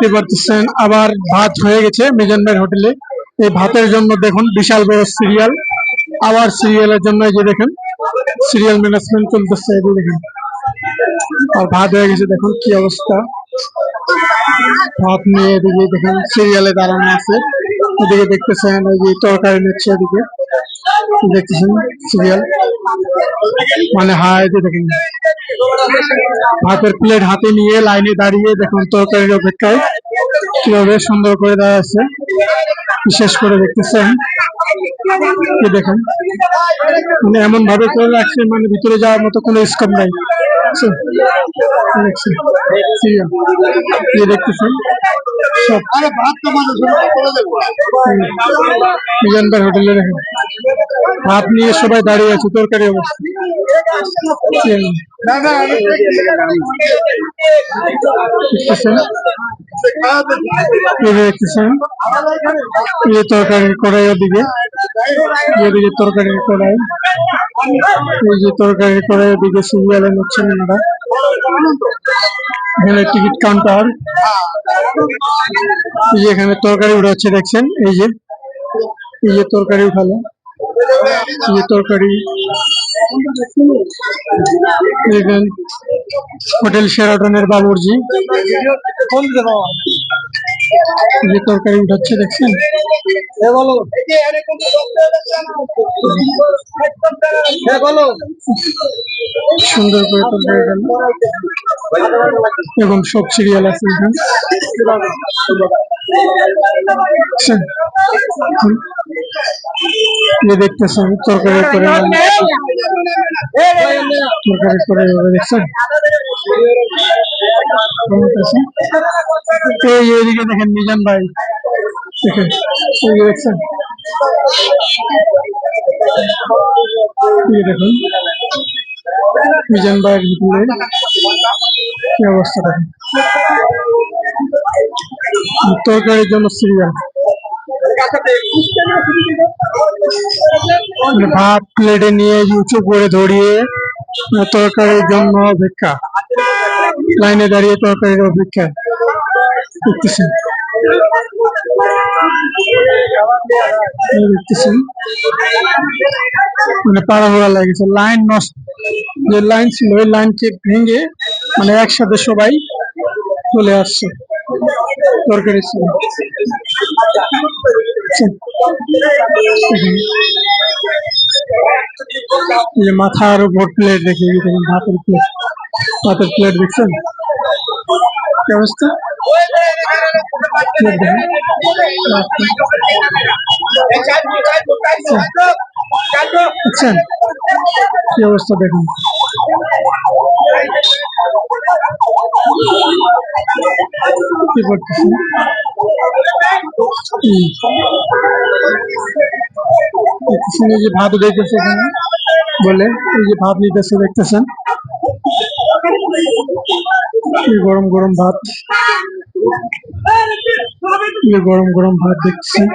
দেখতে পারতেছেন, আবার ভাত হয়ে গেছে মিজান ভাইয়ের হোটেলে। এই ভাতের জন্য দেখুন বিশাল বড় সিরিয়াল। আবার সিরিয়ালের জন্য এই যে দেখেন, সিরিয়াল ম্যানেজমেন্ট চলতেছে, এই দেখেন। আর ভাত হয়ে গেছে, দেখুন কি অবস্থা। ভাত নিয়ে এদিকে দেখেন, সিরিয়ালে দাঁড়ানো আছে। এদিকে দেখতেছেন, ওই যে তরকারি নিচ্ছে এদিকে। দেখতেছেন সিরিয়াল। মানে হাই দেখেন। ভাতের প্লেট হাতে নিয়ে লাইনে দাঁড়িয়ে দেখুন তরকারির অপেক্ষায় কীভাবে সুন্দর করে দাঁড়া আছে বিশেষ করে দেখতেছেন দেখেন। মানে এমন ভাবে করে রাখছে মানে ভিতরে যাওয়ার মতো কোনো স্কোপ নাই। এই দেখতেছেন? মিজান ভাই হোটেলে দেখেন ভাত নিয়ে সবাই দাঁড়িয়ে আছে তরকারি অবস্থা। এই যে দেখতেছেন এই যে তরকারি কড়াই ওদিকে। এদিকে তরকারি কড়াই। এই যে তরকারি কড়াই ওদিকে সিরিয়ালে নিচ্ছেন ওনারা এখানে টিকিট কাউন্টার। এই যে এখানে তরকারি উঠাচ্ছে, দেখছেন? এই যে এই যে তরকারি উঠালো। এই যে তরকারি। হোটেল শেরাটনের বাবুর্জি যে তরকারি উঠাচ্ছে দেখছেন? সুন্দর করে তরকারি উঠালো এবং সব সিরিয়াল আছে এখানে। দেখতেছেন তরকারি করে তরকারি করে দেখছেন আছে? এদিকে দেখেন মিজান ভাই দেখেন দেখছেন দেখুন মিজান ভাইয়ের ভিতরে কি অবস্থা দেখেন তরকারির জন্য সিরিয়াল ভাত প্লেটে নিয়ে উঁচু করে ধরিয়ে, তরকারির জন্য অপেক্ষা লাইনে দাঁড়িয়ে তরকারির অপেক্ষা দেখতেছেন মানে পাড়াহোড়া লাগেছে লাইন নষ্ট। যে লাইন ছিল, ওই লাইনকে ভেঙে মানে একসাথে সবাই চলে আসছে। তরকারি ছিল। মাথার উপর প্লেট দেখে ভাতের প্লেট ভাতের প্লেট দেখছেন কি অবস্থা প্লেট দেখেন দেখছেন কি অবস্থা দেখুন কি করতেছেন হুম। দেখতেছেন এই যে ভাত দেখতেছে এখানে বলে এই যে ভাত নিতেছে দেখতেছেন কি গরম গরম ভাত। গরম গরম ভাত দেখতেছেন